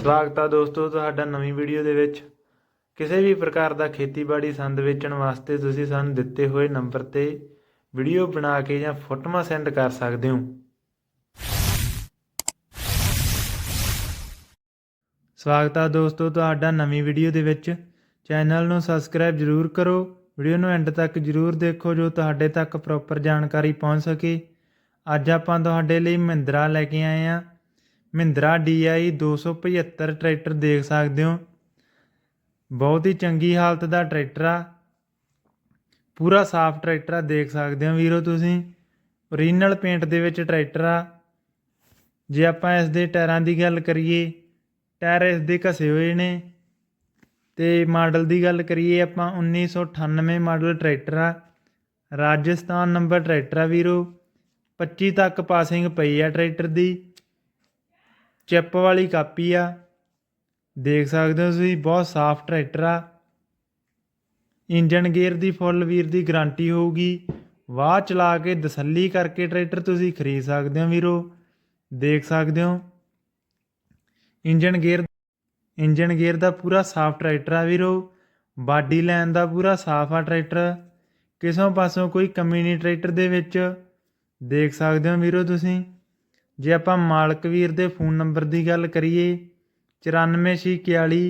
ਸਵਾਗਤ ਆ ਦੋਸਤੋ ਤੁਹਾਡਾ ਨਵੀਂ ਵੀਡੀਓ ਦੇ ਵਿੱਚ। ਕਿਸੇ ਵੀ ਪ੍ਰਕਾਰ ਦਾ ਖੇਤੀਬਾੜੀ ਸੰਦ ਵੇਚਣ ਵਾਸਤੇ ਤੁਸੀਂ ਸਾਨੂੰ ਦਿੱਤੇ ਹੋਏ ਨੰਬਰ ਤੇ ਵੀਡੀਓ ਬਣਾ ਕੇ ਜਾਂ ਫੋਟੋਆਂ ਸੈਂਡ ਕਰ ਸਕਦੇ ਹੋ। ਸਵਾਗਤ ਆ ਦੋਸਤੋ ਤੁਹਾਡਾ ਨਵੀਂ ਵੀਡੀਓ ਦੇ ਵਿੱਚ। ਚੈਨਲ ਨੂੰ ਸਬਸਕ੍ਰਾਈਬ ਜ਼ਰੂਰ ਕਰੋ। ਵੀਡੀਓ ਨੂੰ ਐਂਡ ਤੱਕ ਜ਼ਰੂਰ ਦੇਖੋ ਜੋ ਤੁਹਾਡੇ ਤੱਕ ਪ੍ਰੋਪਰ ਜਾਣਕਾਰੀ ਪਹੁੰਚ ਸਕੇ। ਅੱਜ ਆਪਾਂ ਤੁਹਾਡੇ ਲਈ ਮਹਿੰਦਰਾ ਲੈ ਕੇ ਆਏ ਹਾਂ। ਮਹਿੰਦਰਾ DI 275 ਟਰੈਕਟਰ ਦੇਖ ਸਕਦੇ ਹੋ। ਬਹੁਤ ਹੀ ਚੰਗੀ ਹਾਲਤ ਦਾ ਟਰੈਕਟਰ ਆ। ਪੂਰਾ ਸਾਫ਼ ਟਰੈਕਟਰ ਆ, ਦੇਖ ਸਕਦੇ ਹੋ ਵੀਰੋ ਤੁਸੀਂ। ਓਰੀਜਨਲ ਪੇਂਟ ਦੇ ਵਿੱਚ ਟਰੈਕਟਰ ਆ। ਜੇ ਆਪਾਂ ਇਸ ਦੇ ਟਾਇਰਾਂ ਦੀ ਗੱਲ ਕਰੀਏ, ਟਾਇਰ ਇਸ ਦੇ ਘਸੇ ਹੋਏ ਨੇ। ਤੇ ਮਾਡਲ ਦੀ ਗੱਲ ਕਰੀਏ ਆਪਾਂ 1998 ਮਾਡਲ ਟਰੈਕਟਰ ਆ। ਰਾਜਸਥਾਨ ਨੰਬਰ ਟਰੈਕਟਰ ਆ ਵੀਰੋ। 25 ਤੱਕ ਪਾਸਿੰਗ ਪਈ ਆ ਟਰੈਕਟਰ ਦੀ। ਚਿੱਪ ਵਾਲੀ ਕਾਪੀ ਆ। ਦੇਖ ਸਕਦੇ ਹੋ ਤੁਸੀਂ, ਬਹੁਤ ਸਾਫ਼ ਟਰੈਕਟਰ ਆ। ਇੰਜਨ ਗੇਅਰ ਦੀ ਫੁੱਲ ਵੀਰ ਦੀ ਗਾਰੰਟੀ ਹੋਊਗੀ। ਵਾਹ ਚਲਾ ਕੇ ਤਸੱਲੀ ਕਰਕੇ ਟਰੈਕਟਰ ਤੁਸੀਂ ਖਰੀਦ ਸਕਦੇ ਹੋ ਵੀਰੋ। ਦੇਖ ਸਕਦੇ ਹੋ। ਇੰਜਨ ਗੇਅਰ ਇੰਜਨ ਗੇਅਰ ਦਾ ਪੂਰਾ ਸਾਫ਼ ਟਰੈਕਟਰ ਆ ਵੀਰੋ। ਬਾਡੀ ਲਾਈਨ ਦਾ ਪੂਰਾ ਸਾਫ਼ ਆ ਟਰੈਕਟਰ। ਕਿਸੋਂ ਪਾਸੋਂ ਕੋਈ ਕਮੀ ਨਹੀਂ ਟਰੈਕਟਰ ਦੇ ਵਿੱਚ। ਦੇਖ ਸਕਦੇ ਹੋ ਵੀਰੋ ਤੁਸੀਂ। ਜੇ ਆਪਾਂ ਮਾਲਕ ਵੀਰ ਦੇ ਫੋਨ ਨੰਬਰ ਦੀ ਗੱਲ ਕਰੀਏ 9441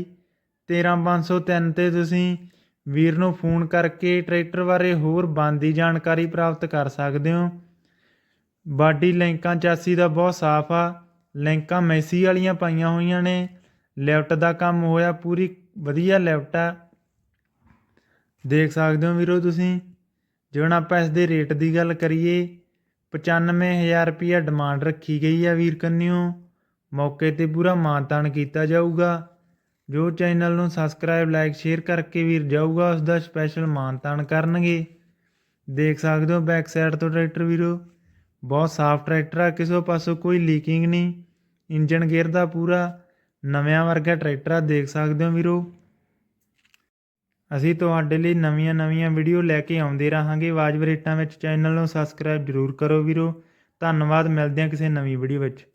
13503 ਤੇ ਤੁਸੀਂ ਵੀਰ ਨੂੰ ਫੋਨ ਕਰਕੇ ਟਰੈਕਟਰ ਬਾਰੇ ਹੋਰ ਬੰਦੀ ਜਾਣਕਾਰੀ ਪ੍ਰਾਪਤ ਕਰ ਸਕਦੇ ਹੋ। ਬਾਡੀ ਲੈਂਕਾਂ ਚਾਸੀ ਦਾ ਬਹੁਤ ਸਾਫ਼ ਆ, ਲੈਂਕਾਂ ਮੈਸੀ ਵਾਲੀਆਂ ਪਾਈਆਂ ਹੋਈਆਂ ਨੇ, ਲੈਫਟ ਦਾ ਕੰਮ ਹੋਇਆ, ਪੂਰੀ ਵਧੀਆ ਲੈਫਟ ਆ। ਦੇਖ ਸਕਦੇ ਹੋ ਵੀਰੋ ਤੁਸੀਂ, ਜੇ ਹੁਣ ਆਪਾਂ ਇਸ ਦੇ ਰੇਟ ਦੀ ਗੱਲ ਕਰੀਏ ਪਚਾਨਵੇਂ ਹਜ਼ਾਰ ਰੁਪਈਆ ਡਿਮਾਂਡ ਰੱਖੀ ਗਈ ਆ ਵੀਰ ਕੰਨਿਓ। ਮੌਕੇ ਤੇ ਪੂਰਾ ਮਾਨਤਾਨ ਕੀਤਾ ਜਾਊਗਾ। ਜੋ ਚੈਨਲ ਨੂੰ ਸਬਸਕ੍ਰਾਈਬ ਲਾਈਕ ਸ਼ੇਅਰ ਕਰਕੇ ਵੀਰ ਜਾਊਗਾ ਉਸ ਦਾ ਸਪੈਸ਼ਲ ਮਾਨਤਾਨ ਕਰਨਗੇ। ਦੇਖ ਸਕਦੇ ਹੋ ਬੈਕ ਸਾਈਡ ਤੋਂ ਟਰੈਕਟਰ ਵੀਰੋ। ਬਹੁਤ ਸਾਫ਼ ਟਰੈਕਟਰ ਆ, ਕਿਸੇ ਪਾਸੋਂ ਕੋਈ ਲੀਕਿੰਗ ਨਹੀਂ। ਇੰਜਨ ਗੇਅਰ ਦਾ ਪੂਰਾ ਨਵਿਆਂ ਵਰਗਾ ਟਰੈਕਟਰ ਆ, ਦੇਖ ਸਕਦੇ ਹੋ ਵੀਰੋ। ਅਸੀਂ ਤੁਹਾਡੇ ਲਈ ਨਵੀਆਂ-ਨਵੀਆਂ ਵੀਡੀਓ ਲੈ ਕੇ ਆਉਂਦੇ ਰਹਾਂਗੇ। ਵਾਜਬ ਰੇਟਾਂ ਵਿੱਚ ਚੈਨਲ ਨੂੰ ਸਬਸਕ੍ਰਾਈਬ ਜ਼ਰੂਰ ਕਰੋ ਵੀਰੋ। ਧੰਨਵਾਦ, ਮਿਲਦੇ ਹਾਂ ਕਿਸੇ ਨਵੀਂ ਵੀਡੀਓ ਵਿੱਚ।